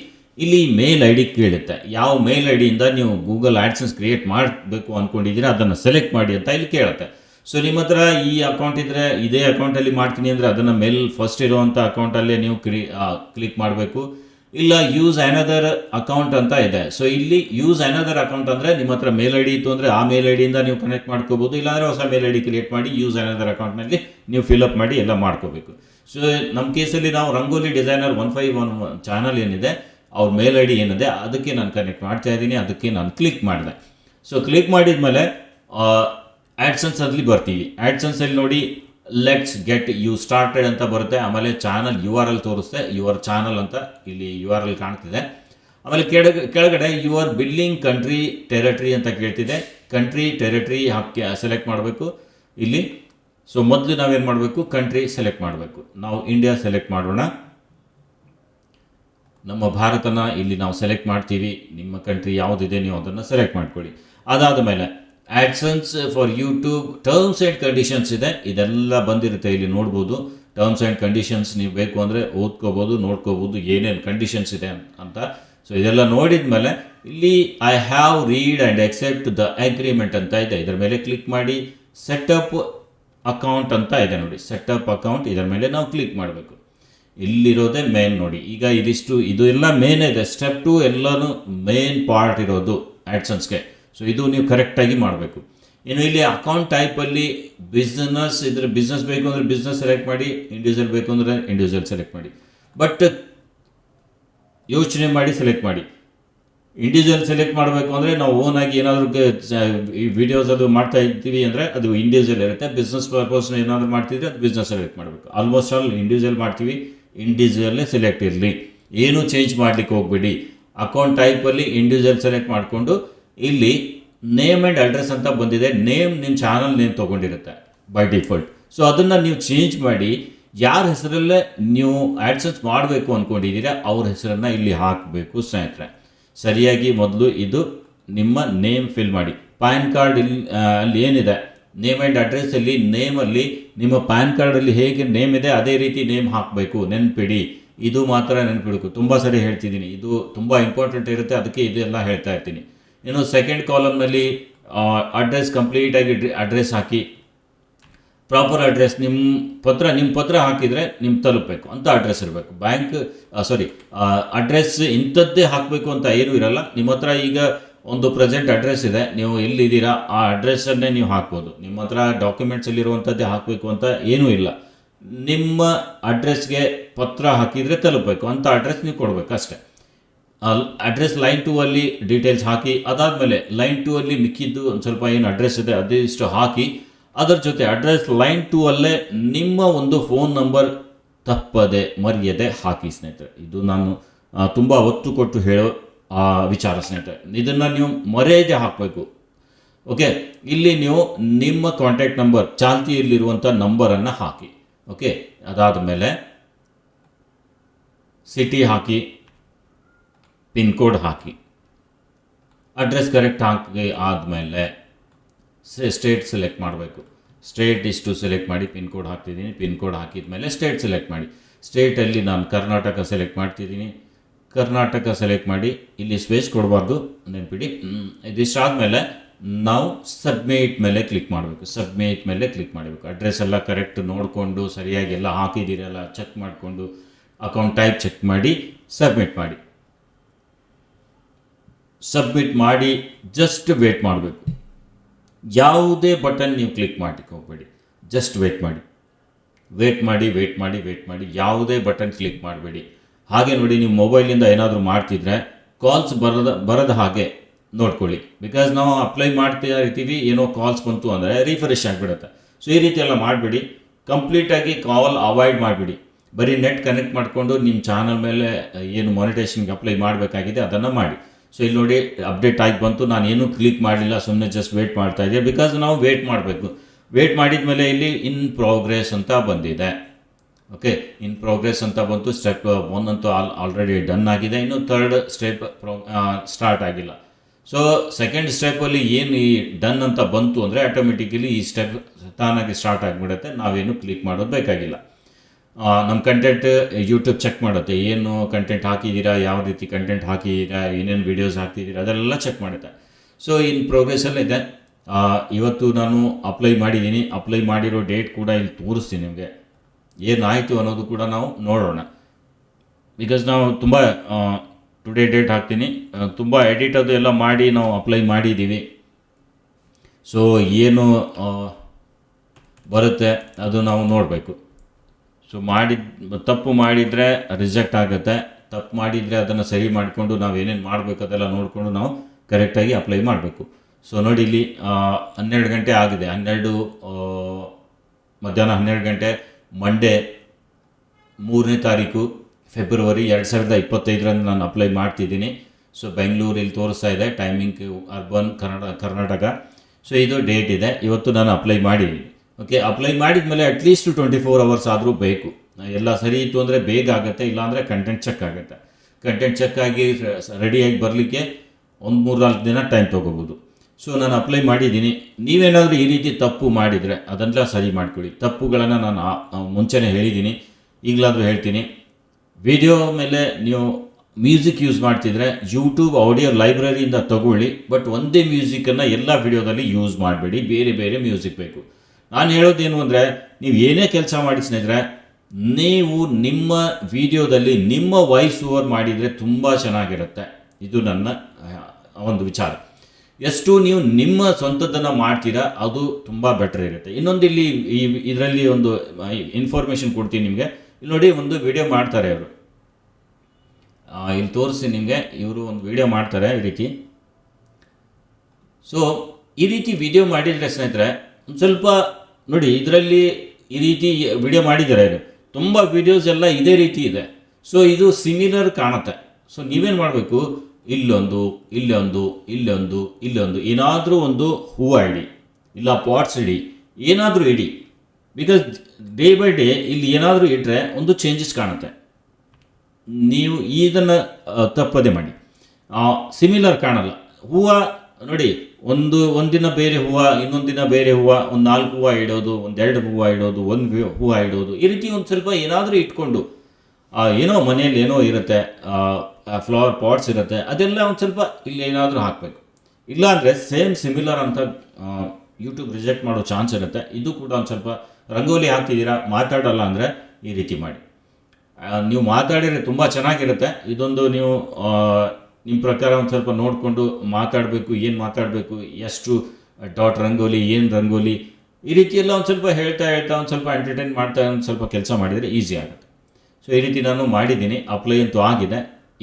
ಇಲ್ಲಿ ಮೇಲ್ ಐ ಡಿ ಕೇಳುತ್ತೆ. ಯಾವ ಮೇಲ್ ಐ ಡಿಯಿಂದ ನೀವು ಗೂಗಲ್ ಆ್ಯಡ್ಸನ್ಸ್ ಕ್ರಿಯೇಟ್ ಮಾಡಬೇಕು ಅಂದ್ಕೊಂಡಿದ್ದೀರಾ ಅದನ್ನು ಸೆಲೆಕ್ಟ್ ಮಾಡಿ ಅಂತ ಇಲ್ಲಿ ಕೇಳುತ್ತೆ. ಸೊ ನಿಮ್ಮ ಹತ್ರ ಈ ಅಕೌಂಟ್ ಇದ್ದರೆ ಇದೇ ಅಕೌಂಟಲ್ಲಿ ಮಾಡ್ತೀನಿ ಅಂದರೆ ಅದನ್ನು ಮೇಲ್ ಫಸ್ಟ್ ಇರೋವಂಥ ಅಕೌಂಟಲ್ಲೇ ನೀವು ಕ್ರಿ ಕ್ಲಿಕ್ ಮಾಡಬೇಕು. ಇಲ್ಲ ಯೂಸ್ ಅನದರ್ ಅಕೌಂಟ್ ಅಂತ ಇದೆ. ಸೊ ಇಲ್ಲಿ ಯೂಸ್ ಅನದರ್ ಅಕೌಂಟ್ ಅಂದರೆ ನಿಮ್ಮ ಹತ್ರ ಮೇಲ್ ಐ ಡಿ ಇತ್ತು ಅಂದರೆ ಆ ಮೇಲ್ ಐ ಡಿಯಿಂದ ನೀವು ಕನೆಕ್ಟ್ ಮಾಡ್ಕೋಬೋದು ಇಲ್ಲಾಂದರೆ ಹೊಸ ಮೇಲ್ ಐ ಡಿ ಕ್ರಿಯೇಟ್ ಮಾಡಿ ಯೂಸ್ ಅನದರ್ ಅಕೌಂಟ್ನಲ್ಲಿ ನೀವು ಫಿಲಪ್ ಮಾಡಿ ಎಲ್ಲ ಮಾಡ್ಕೋಬೇಕು. ಸೊ ನಮ್ಮ ಕೇಸಲ್ಲಿ ನಾವು rangoli designer one five one channel ಏನಿದೆ ಅವ್ರ ಮೇಲ್ ಐ ಡಿ ಏನಿದೆ, ಅದಕ್ಕೆ ನಾನು ಕನೆಕ್ಟ್ ಮಾಡ್ತಾ ಇದ್ದೀನಿ, ಅದಕ್ಕೆ ನಾನು ಕ್ಲಿಕ್ ಮಾಡಿದೆ. ಸೊ ಕ್ಲಿಕ್ ಮಾಡಿದ ಮೇಲೆ ಅಲ್ಲಿ ಬರ್ತೀವಿ. ಆ್ಯಡ್ಸನ್ಸಲ್ಲಿ ನೋಡಿ ಲೆಟ್ಸ್ ಗೆಟ್ ಯು ಸ್ಟಾರ್ಟೆಡ್ ಅಂತ ಬರುತ್ತೆ. ಆಮೇಲೆ ಚಾನಲ್ ಯು ಆರ್ ಎಲ್ ತೋರಿಸುತ್ತೆ ಯುವರ್ ಚಾನಲ್ ಅಂತ ಇಲ್ಲಿ ಯು ಆರ್ ಎಲ್ ಕಾಣ್ತಿದೆ. ಆಮೇಲೆ ಕೆಳಗೆ, ಕೆಳಗಡೆ ಯುವರ್ ಬಿಲ್ಲಿಂಗ್ ಕಂಟ್ರಿ ಟೆರಿಟರಿ ಅಂತ ಕೇಳ್ತಿದೆ. ಕಂಟ್ರಿ ಟೆರಿಟರಿ ಹಾಕಿ ಸೆಲೆಕ್ಟ್ ಮಾಡಬೇಕು. ಇಲ್ಲಿ ಸೊ ಮೊದಲು ನಾವೇನು ಮಾಡಬೇಕು? ಕಂಟ್ರಿ ಸೆಲೆಕ್ಟ್ ಮಾಡಬೇಕು. ನಾವು ಇಂಡಿಯಾ ಸೆಲೆಕ್ಟ್ ಮಾಡೋಣ. ನಮ್ಮ ಭಾರತನ ಇಲ್ಲಿ ನಾವು ಸೆಲೆಕ್ಟ್ ಮಾಡ್ತೀವಿ, ನಿಮ್ಮ ಕಂಟ್ರಿ ಯಾವುದಿದೆ ನೀವು ಅದನ್ನು ಸೆಲೆಕ್ಟ್ ಮಾಡ್ಕೊಳ್ಳಿ. ಅದಾದ ಮೇಲೆ AdSense for YouTube terms and conditions ಇದೆ, ಇದೆಲ್ಲ ಬಂದಿರುತ್ತೆ ಇಲ್ಲಿ ನೋಡ್ಬೋದು. ಟರ್ಮ್ಸ್ ಆ್ಯಂಡ್ ಕಂಡೀಷನ್ಸ್ ನೀವು ಬೇಕು ಅಂದರೆ ಓದ್ಕೋಬೋದು, ನೋಡ್ಕೋಬೋದು, ಏನೇನು ಕಂಡೀಷನ್ಸ್ ಇದೆ ಅಂತ. ಸೊ ಇದೆಲ್ಲ ನೋಡಿದ ಮೇಲೆ, ಇಲ್ಲಿ I have read and accept the agreement ಅಂತ ಇದೆ. ಇದರ ಮೇಲೆ ಕ್ಲಿಕ್ ಮಾಡಿ ಸೆಟಪ್ ಅಕೌಂಟ್ ಅಂತ ಇದೆ ನೋಡಿ. ಸೆಟಪ್ ಅಕೌಂಟ್ ಇದರ ಮೇಲೆ ನಾವು ಕ್ಲಿಕ್ ಮಾಡಬೇಕು. ಇಲ್ಲಿರೋದೇ ಮೇನ್ ನೋಡಿ. ಈಗ ಇದಿಷ್ಟು, ಇದು ಎಲ್ಲ ಮೇನ್ ಇದೆ. ಸ್ಟೆಪ್ ಟು ಎಲ್ಲನೂ ಮೇನ್ ಪಾರ್ಟ್ ಇರೋದು ಆ್ಯಡ್ಸನ್ಸ್ಗೆ ಸೊ ಇದು ನೀವು ಕರೆಕ್ಟಾಗಿ ಮಾಡಬೇಕು. ಇನ್ನು ಇಲ್ಲಿ ಅಕೌಂಟ್ ಟೈಪಲ್ಲಿ ಬಿಸ್ನೆಸ್ ಇದ್ರೆ ಬಿಸ್ನೆಸ್ ಬೇಕು ಅಂದರೆ ಬಿಸ್ನೆಸ್ ಸೆಲೆಕ್ಟ್ ಮಾಡಿ ಇಂಡಿವಿಜುವಲ್ ಬೇಕು ಅಂದರೆ ಇಂಡಿವಿಜುವಲ್ ಸೆಲೆಕ್ಟ್ ಮಾಡಿ. ಬಟ್ ಯೋಚನೆ ಮಾಡಿ ಸೆಲೆಕ್ಟ್ ಮಾಡಿ. ಇಂಡಿವಿಜುವಲ್ ಸೆಲೆಕ್ಟ್ ಮಾಡಬೇಕು ಅಂದರೆ ನಾವು ಓನ್ ಆಗಿ ಏನಾದರೂ ಈ ವಿಡಿಯೋಸ್ ಅದು ಮಾಡ್ತಾ ಇದ್ದೀವಿ ಅಂದರೆ ಅದು ಇಂಡಿವಿಜುವಲ್ ಇರುತ್ತೆ. ಬಿಸ್ನೆಸ್ ಪರ್ಪಸ್ನ ಏನಾದರೂ ಮಾಡ್ತಿದ್ರೆ ಅದು ಬಿಸ್ನೆಸ್ ಸೆಲೆಕ್ಟ್ ಮಾಡಬೇಕು. ಆಲ್ಮೋಸ್ಟ್ ಆಲ್ ಇಂಡಿವಿಜುವಲ್ ಮಾಡ್ತೀವಿ. ಇಂಡಿವಿಜುವಲ್ಲೇ ಸೆಲೆಕ್ಟ್ ಇರಲಿ. ಏನೂ ಚೇಂಜ್ ಮಾಡಲಿಕ್ಕೆ ಹೋಗ್ಬೇಡಿ. ಅಕೌಂಟ್ ಟೈಪಲ್ಲಿ ಇಂಡಿವಿಜುವಲ್ ಸೆಲೆಕ್ಟ್ ಮಾಡಿಕೊಂಡು ಇಲ್ಲಿ ನೇಮ್ ಆ್ಯಂಡ್ ಅಡ್ರೆಸ್ ಅಂತ ಬಂದಿದೆ. ನೇಮ್ ನಿಮ್ಮ ಚಾನಲ್ ನೇಮ್ ತೊಗೊಂಡಿರುತ್ತೆ ಬೈ ಡಿಫಾಲ್ಟ್ ಸೊ ಅದನ್ನು ನೀವು ಚೇಂಜ್ ಮಾಡಿ ಯಾರ ಹೆಸರಲ್ಲೇ ನೀವು ಆ್ಯಡ್ಸನ್ಸ್ ಮಾಡಬೇಕು ಅಂದ್ಕೊಂಡಿದ್ದೀರಾ ಅವ್ರ ಹೆಸರನ್ನು ಇಲ್ಲಿ ಹಾಕಬೇಕು ಸ್ನೇಹಿತರೆ. ಸರಿಯಾಗಿ ಮೊದಲು ಇದು ನಿಮ್ಮ ನೇಮ್ ಫಿಲ್ ಮಾಡಿ. ಪ್ಯಾನ್ ಕಾರ್ಡ್ ಇಲ್ಲಿ ಅಲ್ಲಿ ಏನಿದೆ? ನೇಮ್ ಆ್ಯಂಡ್ ಅಡ್ರೆಸ್ಸಲ್ಲಿ ನೇಮಲ್ಲಿ ನಿಮ್ಮ ಪ್ಯಾನ್ ಕಾರ್ಡಲ್ಲಿ ಹೇಗೆ ನೇಮ್ ಇದೆ, ಅದೇ ರೀತಿ ನೇಮ್ ಹಾಕಬೇಕು. ನೆನ್ಪಿಡಿ. ಇದು ಮಾತ್ರ ನೆನ್ಪಿಡಬೇಕು ತುಂಬ ಸರಿ ಹೇಳ್ತಿದ್ದೀನಿ. ಇದು ತುಂಬ ಇಂಪಾರ್ಟೆಂಟ್ ಇರುತ್ತೆ. ಅದಕ್ಕೆ ಇದೆಲ್ಲ ಹೇಳ್ತಾ ಇರ್ತೀನಿ. ಇನ್ನು ಸೆಕೆಂಡ್ ಕಾಲಮ್ನಲ್ಲಿ ಅಡ್ರೆಸ್ ಕಂಪ್ಲೀಟಾಗಿ ಅಡ್ರೆಸ್ ಹಾಕಿ. ಪ್ರಾಪರ್ ಅಡ್ರೆಸ್ ನಿಮ್ಮ ಪತ್ರ ನಿಮ್ಮ ಪತ್ರ ಹಾಕಿದರೆ ನಿಮ್ಮ ತಲುಪಬೇಕು. ಅಂತ ಅಡ್ರೆಸ್ ಇರಬೇಕು. ಬ್ಯಾಂಕ್ ಸಾರಿ ಅಡ್ರೆಸ್ ಇಂಥದ್ದೇ ಹಾಕಬೇಕು ಅಂತ ಏನೂ ಇರಲ್ಲ. ನಿಮ್ಮ ಹತ್ರ ಈಗ ಒಂದು ಪ್ರೆಸೆಂಟ್ ಅಡ್ರೆಸ್ ಇದೆ, ನೀವು ಎಲ್ಲಿದ್ದೀರಾ, ಆ ಅಡ್ರೆಸ್ಸನ್ನೇ ನೀವು ಹಾಕ್ಬೋದು. ನಿಮ್ಮ ಹತ್ರ ಡಾಕ್ಯುಮೆಂಟ್ಸಲ್ಲಿರುವಂಥದ್ದೇ ಹಾಕಬೇಕು ಅಂತ ಏನೂ ಇಲ್ಲ. ನಿಮ್ಮ ಅಡ್ರೆಸ್ಗೆ ಪತ್ರ ಹಾಕಿದರೆ ತಲುಪಬೇಕು. ಅಂತ ಅಡ್ರೆಸ್ ನೀವು ಕೊಡಬೇಕು ಅಷ್ಟೇ ಅಡ್ರೆಸ್ ಲೈನ್ ಟೂ ಅಲ್ಲಿ ಡೀಟೇಲ್ಸ್ ಹಾಕಿ, ಅದಾದಮೇಲೆ ಲೈನ್ ಟೂ ಅಲ್ಲಿ ಮಿಕ್ಕಿದ್ದು ಒಂದು ಸ್ವಲ್ಪ ಏನು ಅಡ್ರೆಸ್ ಇದೆ, ಅದಿಷ್ಟು ಹಾಕಿ, ಅದರ ಜೊತೆ ಅಡ್ರೆಸ್ ಲೈನ್ ಟೂ ಅಲ್ಲೇ ನಿಮ್ಮ ಒಂದು ಫೋನ್ ನಂಬರ್ ತಪ್ಪದೆ, ಮರೆಯದೆ ಹಾಕಿ ಸ್ನೇಹಿತರೆ. ಇದು ನಾನು ತುಂಬ ಒತ್ತು ಕೊಟ್ಟು ಹೇಳೋ ಆ, ವಿಚಾರ ಸ್ನೇಹಿತರೆ. ಇದನ್ನು ನೀವು ಮರೆಯದೆ ಹಾಕಬೇಕು. ಓಕೆ ಇಲ್ಲಿ ನೀವು ನಿಮ್ಮ ಕಾಂಟ್ಯಾಕ್ಟ್ ನಂಬರ್ ಚಾಲ್ತಿಯಲ್ಲಿರುವಂಥ ನಂಬರನ್ನು ಹಾಕಿ. ಓಕೆ ಅದಾದ ಮೇಲೆ ಸಿಟಿ ಹಾಕಿ ಪಿನ್ ಕೋಡ್ ಹಾಕಿ. ಅಡ್ರೆಸ್ ಕರೆಕ್ಟ್ ಹಾಕಿ ಆದಮೇಲೆ ಸ್ಟೇಟ್ ಸೆಲೆಕ್ಟ್ ಮಾಡಬೇಕು. ಸ್ಟೇಟ್ ಇಷ್ಟು ಸೆಲೆಕ್ಟ್ ಮಾಡಿ ಪಿನ್ ಕೋಡ್ ಹಾಕ್ತಿದ್ದೀನಿ. ಪಿನ್ ಕೋಡ್ ಹಾಕಿದ ಮೇಲೆ ಸ್ಟೇಟ್ ಸೆಲೆಕ್ಟ್ ಮಾಡಿ. ಸ್ಟೇಟಲ್ಲಿ ನಾನು ಕರ್ನಾಟಕ ಸೆಲೆಕ್ಟ್ ಮಾಡ್ತಿದ್ದೀನಿ. ಕರ್ನಾಟಕ ಸೆಲೆಕ್ಟ್ ಮಾಡಿ ಇಲ್ಲಿ ಸ್ಪೇಸ್ ಕೊಡಬಾರ್ದು ನೆನ್ಪಿಡಿ. ಇದಿಷ್ಟಾದಮೇಲೆ ನಾವು ಸಬ್ಮಿಟ್ ಮೇಲೆ ಕ್ಲಿಕ್ ಮಾಡಬೇಕು. ಸಬ್ಮಿಟ್ ಮೇಲೆ ಕ್ಲಿಕ್ ಮಾಡಬೇಕು. ಅಡ್ರೆಸ್ ಎಲ್ಲ ಕರೆಕ್ಟ್ ನೋಡಿಕೊಂಡು, ಸರಿಯಾಗಿ ಎಲ್ಲ ಹಾಕಿದ್ದೀರಲ್ಲ ಚೆಕ್ ಮಾಡಿಕೊಂಡು ಅಕೌಂಟ್ ಟೈಪ್ ಚೆಕ್ ಮಾಡಿ ಸಬ್ಮಿಟ್ ಮಾಡಿ. ಸಬ್ಮಿಟ್ ಮಾಡಿ ಜಸ್ಟ್ ವೇಟ್ ಮಾಡಬೇಕು. ಯಾವುದೇ ಬಟನ್ ನೀವು ಕ್ಲಿಕ್ ಮಾಡಲಿಕ್ಕೆ ಹೋಗಬೇಡಿ. ಜಸ್ಟ್ ವೇಟ್ ಮಾಡಿ. ವೇಟ್ ಮಾಡಿ ವೇಟ್ ಮಾಡಿ ವೇಟ್ ಮಾಡಿ. ಯಾವುದೇ ಬಟನ್ ಕ್ಲಿಕ್ ಮಾಡಬೇಡಿ. ಹಾಗೆ ನೋಡಿ ನೀವು ಮೊಬೈಲಿಂದ ಏನಾದರೂ ಮಾಡ್ತಿದ್ರೆ ಕಾಲ್ಸ್ ಬರದ ಬರದ ಹಾಗೆ ನೋಡ್ಕೊಳ್ಳಿ. ಬಿಕಾಸ್ ನಾವು ಅಪ್ಲೈ ಮಾಡ್ತಾ ಇರ್ತೀವಿ ಏನೋ ಕಾಲ್ಸ್ ಬಂತು ಅಂದರೆ ರಿಫ್ರೆಶ್ ಆಗಿಬಿಡುತ್ತೆ. ಸೊ ಈ ರೀತಿ ಎಲ್ಲ ಮಾಡಬೇಡಿ. ಕಂಪ್ಲೀಟಾಗಿ ಕಾಲ್ ಅವಾಯ್ಡ್ ಮಾಡಿಬಿಡಿ. ಬರೀ ನೆಟ್ ಕನೆಕ್ಟ್ ಮಾಡಿಕೊಂಡು ನಿಮ್ಮ ಚಾನಲ್ ಮೇಲೆ ಏನು ಮಾನಿಟೇಷನ್ಗೆ ಅಪ್ಲೈ ಮಾಡಬೇಕಾಗಿದೆ ಅದನ್ನು ಮಾಡಿ. ಸೊ ಇಲ್ಲಿ ನೋಡಿ ಅಪ್ಡೇಟ್ ಆಗಿ ಬಂತು. ನಾನು ಏನೂ ಕ್ಲಿಕ್ ಮಾಡಲಿಲ್ಲ ಸುಮ್ಮನೆ ಜಸ್ಟ್ ವೇಟ್ ಮಾಡ್ತಾ ಇದ್ದೆ. ಬಿಕಾಸ್ ನಾವು ವೇಟ್ ಮಾಡಬೇಕು. ವೇಟ್ ಮಾಡಿದ ಮೇಲೆ ಇಲ್ಲಿ ಇನ್ ಪ್ರೋಗ್ರೆಸ್ ಅಂತ ಬಂದಿದೆ. ಓಕೆ ಇನ್ ಪ್ರೋಗ್ರೆಸ್ ಅಂತ ಬಂತು ಸ್ಟೆಪ್ ಒನ್ ಅಂತೂ ಆಲ್ ಆಲ್ರೆಡಿ ಡನ್ ಆಗಿದೆ. ಇನ್ನು ಥರ್ಡ್ ಸ್ಟೆಪ್ ಪ್ರೋ ಸ್ಟಾರ್ಟ್ ಆಗಿಲ್ಲ. ಸೊ ಸೆಕೆಂಡ್ ಸ್ಟೆಪಲ್ಲಿ ಏನು ಈ ಡನ್ ಅಂತ ಬಂತು ಅಂದರೆ ಆಟೋಮೆಟಿಕಲಿ ಈ ಸ್ಟೆಪ್ ತಾನಾಗಿ ಸ್ಟಾರ್ಟ್ ಆಗಿಬಿಡುತ್ತೆ. ನಾವೇನು ಕ್ಲಿಕ್ ಮಾಡೋದು ಬೇಕಾಗಿಲ್ಲ. ನಮ್ಮ ಕಂಟೆಂಟ್ ಯೂಟ್ಯೂಬ್ ಚೆಕ್ ಮಾಡುತ್ತೆ. ಏನು ಕಂಟೆಂಟ್ ಹಾಕಿದ್ದೀರಾ ಯಾವ ರೀತಿ ಕಂಟೆಂಟ್ ಹಾಕಿದ್ದೀರಾ ಏನೇನು ವೀಡಿಯೋಸ್ ಹಾಕ್ತಿದ್ದೀರಾ ಅದೆಲ್ಲ ಚೆಕ್ ಮಾಡುತ್ತೆ. ಸೊ ಇನ್ ಇದೆ. ಇವತ್ತು ನಾನು ಅಪ್ಲೈ ಮಾಡಿದ್ದೀನಿ. ಅಪ್ಲೈ ಮಾಡಿರೋ ಡೇಟ್ ಕೂಡ ಇಲ್ಲಿ ತೋರಿಸ್ತೀನಿ ನಿಮಗೆ. ಏನಾಯಿತು ಅನ್ನೋದು ಕೂಡ ನಾವು ನೋಡೋಣ. ಬಿಕಾಸ್ ನಾವು ತುಂಬ ಟುಡೇ ಡೇಟ್ ಹಾಕ್ತೀನಿ. ತುಂಬ ಎಡಿಟ್ ಅದು ಎಲ್ಲ ಮಾಡಿ ನಾವು ಅಪ್ಲೈ ಮಾಡಿದ್ದೀವಿ. ಸೊ ಏನು ಬರುತ್ತೆ ಅದು ನಾವು ನೋಡಬೇಕು. ಸೊ ಮಾಡಿದ, ತಪ್ಪು ಮಾಡಿದರೆ ರಿಜೆಕ್ಟ್ ಆಗುತ್ತೆ. ತಪ್ಪು ಮಾಡಿದರೆ ಅದನ್ನು ಸರಿ ಮಾಡಿಕೊಂಡು ನಾವು ಏನೇನು ಮಾಡಬೇಕು ಅದೆಲ್ಲ ನೋಡಿಕೊಂಡು ನಾವು ಕರೆಕ್ಟಾಗಿ ಅಪ್ಲೈ ಮಾಡಬೇಕು. ಸೊ ನೋಡಿ ಇಲ್ಲಿ ಹನ್ನೆರಡು ಗಂಟೆ ಆಗಿದೆ. ಹನ್ನೆರಡು ಮಧ್ಯಾಹ್ನ ಹನ್ನೆರಡು ಗಂಟೆ. ಮಂಡೇ ಮೂರನೇ ತಾರೀಕು ಫೆಬ್ರವರಿ ಎರಡು ಸಾವಿರದ ಇಪ್ಪತ್ತೈದರಂದು ನಾನು ಅಪ್ಲೈ ಮಾಡ್ತಿದ್ದೀನಿ. ಸೊ ಬೆಂಗಳೂರಲ್ಲಿ ತೋರಿಸ್ತಾ ಇದೆ. Timing urban Kannada Karnataka. So ಇದು ಡೇಟ್ ಇದೆ. ಇವತ್ತು ನಾನು ಅಪ್ಲೈ ಮಾಡಿದ್ದೀನಿ. ಓಕೆ ಅಪ್ಲೈ ಮಾಡಿದ ಮೇಲೆ ಅಟ್ಲೀಸ್ಟ್ ಟ್ವೆಂಟಿ ಫೋರ್ ಅವರ್ಸ್ ಆದರೂ ಬೇಕು. ಎಲ್ಲ ಸರಿ ಇತ್ತು ಅಂದರೆ ಬೇಗ ಆಗುತ್ತೆ, ಇಲ್ಲಾಂದರೆ ಕಂಟೆಂಟ್ ಚೆಕ್ ಆಗುತ್ತೆ. ಕಂಟೆಂಟ್ ಚೆಕ್ ಆಗಿ ರೆಡಿಯಾಗಿ ಬರಲಿಕ್ಕೆ ಒಂದು ಮೂರು ನಾಲ್ಕು ದಿನ ಟೈಮ್ ತೊಗೋಬೋದು. ಸೊ ನಾನು ಅಪ್ಲೈ ಮಾಡಿದ್ದೀನಿ. ನೀವೇನಾದರೂ ಈ ರೀತಿ ತಪ್ಪು ಮಾಡಿದರೆ ಅದನ್ನೆಲ್ಲ ಸರಿ ಮಾಡ್ಕೊಳ್ಳಿ. ತಪ್ಪುಗಳನ್ನು ನಾನು ಮುಂಚೆನೇ ಹೇಳಿದ್ದೀನಿ. ಈಗಲಾದರೂ ಹೇಳ್ತೀನಿ. ವಿಡಿಯೋ ಮೇಲೆ ನೀವು ಮ್ಯೂಸಿಕ್ ಯೂಸ್ ಮಾಡ್ತಿದ್ರೆ ಯೂಟ್ಯೂಬ್ ಆಡಿಯೋ ಲೈಬ್ರರಿಯಿಂದ ತಗೊಳ್ಳಿ. ಬಟ್ ಒಂದೇ ಮ್ಯೂಸಿಕನ್ನು ಎಲ್ಲ ವಿಡಿಯೋದಲ್ಲಿ ಯೂಸ್ ಮಾಡಬೇಡಿ. ಬೇರೆ ಬೇರೆ ಮ್ಯೂಸಿಕ್ ಬೇಕು. ನಾನು ಹೇಳೋದೇನು ಅಂದರೆ, ನೀವು ಏನೇ ಕೆಲಸ ಮಾಡಿ ಸ್ನೇಹಿತರೆ, ನೀವು ನಿಮ್ಮ ವಿಡಿಯೋದಲ್ಲಿ ನಿಮ್ಮ ವಾಯ್ಸ್ ಓವರ್ ಮಾಡಿದರೆ ತುಂಬ ಚೆನ್ನಾಗಿರುತ್ತೆ. ಇದು ನನ್ನ ಒಂದು ವಿಚಾರ. ಎಷ್ಟು ನೀವು ನಿಮ್ಮ ಸ್ವಂತದ್ದನ್ನು ಮಾಡ್ತೀರಾ, ಅದು ತುಂಬ ಬೆಟರ್ ಇರುತ್ತೆ. ಇನ್ನೊಂದು ಇಲ್ಲಿ ಈ ಇದರಲ್ಲಿ ಒಂದು ಇನ್ಫಾರ್ಮೇಷನ್ ಕೊಡ್ತೀನಿ ನಿಮಗೆ. ಇಲ್ಲಿ ನೋಡಿ, ಒಂದು ವಿಡಿಯೋ ಮಾಡ್ತಾರೆ ಅವರು ಇಲ್ಲಿ ತೋರಿಸಿ ನಿಮಗೆ, ಇವರು ಒಂದು ವಿಡಿಯೋ ಮಾಡ್ತಾರೆ ಈ ರೀತಿ. ಸೊ ಈ ರೀತಿ ವಿಡಿಯೋ ಮಾಡಿದರೆ ಸ್ನೇಹಿತರೆ, ಒಂದು ಸ್ವಲ್ಪ, ನೋಡಿ, ಇದರಲ್ಲಿ ಈ ರೀತಿ ವಿಡಿಯೋ ಮಾಡಿದ್ದಾರೆ ಇದು ತುಂಬ ವಿಡಿಯೋಸ್ ಎಲ್ಲ ಇದೇ ರೀತಿ ಇದೆ. ಸೊ ಇದು ಸಿಮಿಲರ್ ಕಾಣುತ್ತೆ. ಸೊ ನೀವೇನು ಮಾಡಬೇಕು ಇಲ್ಲೊಂದು ಇಲ್ಲೊಂದು ಇಲ್ಲೊಂದು ಇಲ್ಲೊಂದು, ಏನಾದರೂ ಒಂದು ಹೂವು ಇಡಿ ಇಲ್ಲ ಪಾಟ್ಸ್ ಇಡಿ, ಏನಾದರೂ ಇಡಿ. ಬಿಕಾಸ್ ಡೇ ಬೈ ಡೇ ಇಲ್ಲಿ ಏನಾದರೂ ಇಟ್ಟರೆ ಒಂದು ಚೇಂಜಸ್ ಕಾಣುತ್ತೆ. ನೀವು ಇದನ್ನು ತಪ್ಪದೆ ಮಾಡಿ. ಸಿಮಿಲರ್ ಕಾಣಲ್ಲ. ಹೂವು, ನೋಡಿ, ಒಂದು, ಒಂದಿನ ಬೇರೆ ಹೂವು ಇನ್ನೊಂದು ದಿನ ಬೇರೆ ಹೂವು, ಒಂದು ನಾಲ್ಕು ಹೂವು ಇಡೋದು ಒಂದೆರಡು ಹೂವು ಇಡೋದು, ಒಂದು ಹೂವು ಇಡೋದು, ಈ ರೀತಿ ಒಂದು ಸ್ವಲ್ಪ ಏನಾದರೂ ಇಟ್ಕೊಂಡು ಏನೋ ಮನೆಯಲ್ಲಿ ಏನೋ ಇರುತ್ತೆ ಫ್ಲವರ್ ಪಾಟ್ಸ್ ಇರುತ್ತೆ, ಅದೆಲ್ಲ ಒಂದು ಸ್ವಲ್ಪ ಇಲ್ಲಿ ಏನಾದರೂ ಹಾಕಬೇಕು. ಇಲ್ಲಾಂದರೆ ಸೇಮ್ ಸಿಮಿಲರ್ ಅಂತ ಯೂಟ್ಯೂಬ್ ರಿಜೆಕ್ಟ್ ಮಾಡೋ ಚಾನ್ಸ್ ಇರುತ್ತೆ. ಇದು ಕೂಡ ಒಂದು ಸ್ವಲ್ಪ ರಂಗೋಲಿ ಹಾಕ್ತಿದ್ದೀರಾ, ಮಾತಾಡೋಲ್ಲ ಅಂದರೆ ಈ ರೀತಿ ಮಾಡಿ. ನೀವು ಮಾತಾಡಿದರೆ ತುಂಬ ಚೆನ್ನಾಗಿರುತ್ತೆ. ಇದೊಂದು ನೀವು ನಿಮ್ಮ ಪ್ರಕಾರ ಒಂದು ಸ್ವಲ್ಪ ನೋಡಿಕೊಂಡು ಮಾತಾಡಬೇಕು, ಏನು ಮಾತಾಡಬೇಕು, ಎಷ್ಟು ಡಾಟ್ ರಂಗೋಲಿ, ಏನು ರಂಗೋಲಿ, ಈ ರೀತಿಯೆಲ್ಲ ಒಂದು ಸ್ವಲ್ಪ ಹೇಳ್ತಾ ಹೇಳ್ತಾ ಒಂದು ಸ್ವಲ್ಪ ಎಂಟರ್ಟೈನ್ ಮಾಡ್ತಾ ಒಂದು ಸ್ವಲ್ಪ ಕೆಲಸ ಮಾಡಿದರೆ ಈಸಿ ಆಗುತ್ತೆ. ಸೊ ಈ ರೀತಿ ನಾನು ಮಾಡಿದ್ದೀನಿ. ಅಪ್ಲೈ ಅಂತೂ ಆಗಿದೆ.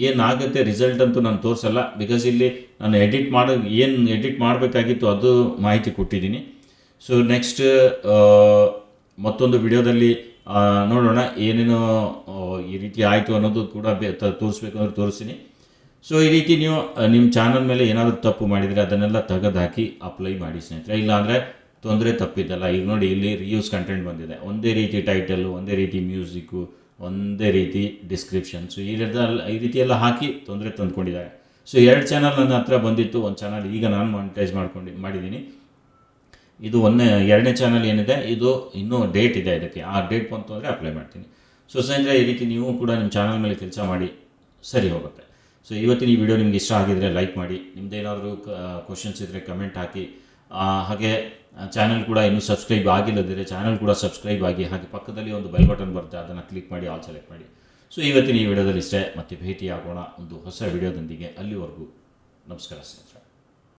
ಏನಾಗುತ್ತೆ ರಿಸಲ್ಟ್ ಅಂತೂ ನಾನು ತೋರಿಸಲ್ಲ. ಬಿಕಾಸ್ ಇಲ್ಲಿ ನಾನು ಎಡಿಟ್ ಮಾಡೋ, ಏನು ಎಡಿಟ್ ಮಾಡಬೇಕಾಗಿತ್ತು ಅದು ಮಾಹಿತಿ ಕೊಟ್ಟಿದ್ದೀನಿ. ಸೊ ನೆಕ್ಸ್ಟ್ ಮತ್ತೊಂದು ವಿಡಿಯೋದಲ್ಲಿ ನೋಡೋಣ ಏನೇನು ಈ ರೀತಿ ಆಯಿತು ಅನ್ನೋದು ಕೂಡ ಬೆ ತೋರಿಸ್ಬೇಕು ಅಂದ್ರೆ ತೋರಿಸ್ತೀನಿ. ಸೊ ಈ ರೀತಿ ನೀವು ನಿಮ್ಮ ಚಾನಲ್ ಮೇಲೆ ಏನಾದರೂ ತಪ್ಪು ಮಾಡಿದರೆ ಅದನ್ನೆಲ್ಲ ತೆಗೆದುಹಾಕಿ ಅಪ್ಲೈ ಮಾಡಿ ಸ್ನೇಹಿತರೆ. ಇಲ್ಲಾಂದರೆ ತೊಂದರೆ ತಪ್ಪಿದ್ದಲ್ಲ. ಈಗ ನೋಡಿ, ಇಲ್ಲಿ ರಿಯೂಸ್ ಕಂಟೆಂಟ್ ಬಂದಿದೆ. ಒಂದೇ ರೀತಿ ಟೈಟಲ್ಲು ಒಂದೇ ರೀತಿ ಮ್ಯೂಸಿಕ್ಕು ಒಂದೇ ರೀತಿ ಡಿಸ್ಕ್ರಿಪ್ಷನ್ಸು ಈ ರೀತಿ ಈ ರೀತಿಯೆಲ್ಲ ಹಾಕಿ ತೊಂದರೆ ತಂದ್ಕೊಂಡಿದ್ದಾರೆ. ಸೊ ಎರಡು ಚಾನಲ್ ನನ್ನ ಹತ್ರ ಬಂದಿತ್ತು. ಒಂದು ಚಾನಲ್ ಈಗ ನಾನು ಮಾನಿಟೈಸ್ ಮಾಡ್ಕೊಂಡು ಮಾಡಿದ್ದೀನಿ ಇದು ಒಂದೇ ಎರಡನೇ ಚಾನಲ್ ಏನಿದೆ, ಇದು ಇನ್ನೂ ಡೇಟ್ ಇದೆ ಇದಕ್ಕೆ. ಆ ಡೇಟ್ ಬಂತು ಅಂದರೆ ಅಪ್ಲೈ ಮಾಡ್ತೀನಿ. ಸೊ ಸ್ನೇಹಿತರೆ, ಈ ರೀತಿ ನೀವು ಕೂಡ ನಿಮ್ಮ ಚಾನಲ್ ಮೇಲೆ ಕೆಲಸ ಮಾಡಿ ಸರಿ ಹೋಗುತ್ತೆ. ಸೊ ಇವತ್ತಿನ ಈ ವಿಡಿಯೋ ನಿಮ್ಗೆ ಇಷ್ಟ ಆಗಿದ್ರೆ ಲೈಕ್ ಮಾಡಿ. ನಿಮ್ಮದೇನಾದರೂ ಕ್ವಶನ್ಸ್ ಇದ್ದರೆ ಕಮೆಂಟ್ ಹಾಕಿ. ಹಾಗೆ ಚಾನಲ್ ಕೂಡ ಇನ್ನೂ ಸಬ್ಸ್ಕ್ರೈಬ್ ಆಗಿಲ್ಲದಿದ್ದರೆ ಚಾನಲ್ ಕೂಡ ಸಬ್ಸ್ಕ್ರೈಬ್ ಆಗಿ, ಹಾಗೆ ಪಕ್ಕದಲ್ಲಿ ಒಂದು ಬೆಲ್ ಬಟನ್ ಬರುತ್ತೆ, ಅದನ್ನು ಕ್ಲಿಕ್ ಮಾಡಿ ಆಲ್ ಸೆಲೆಕ್ಟ್ ಮಾಡಿ. ಸೊ ಇವತ್ತಿನ ಈ ವಿಡಿಯೋದಲ್ಲಿ ಇಷ್ಟೇ. ಮತ್ತೆ ಭೇಟಿಯಾಗೋಣ ಒಂದು ಹೊಸ ವಿಡಿಯೋದೊಂದಿಗೆ ಅಲ್ಲಿವರೆಗೂ. ನಮಸ್ಕಾರ ಸ್ನೇಹಿತರೆ.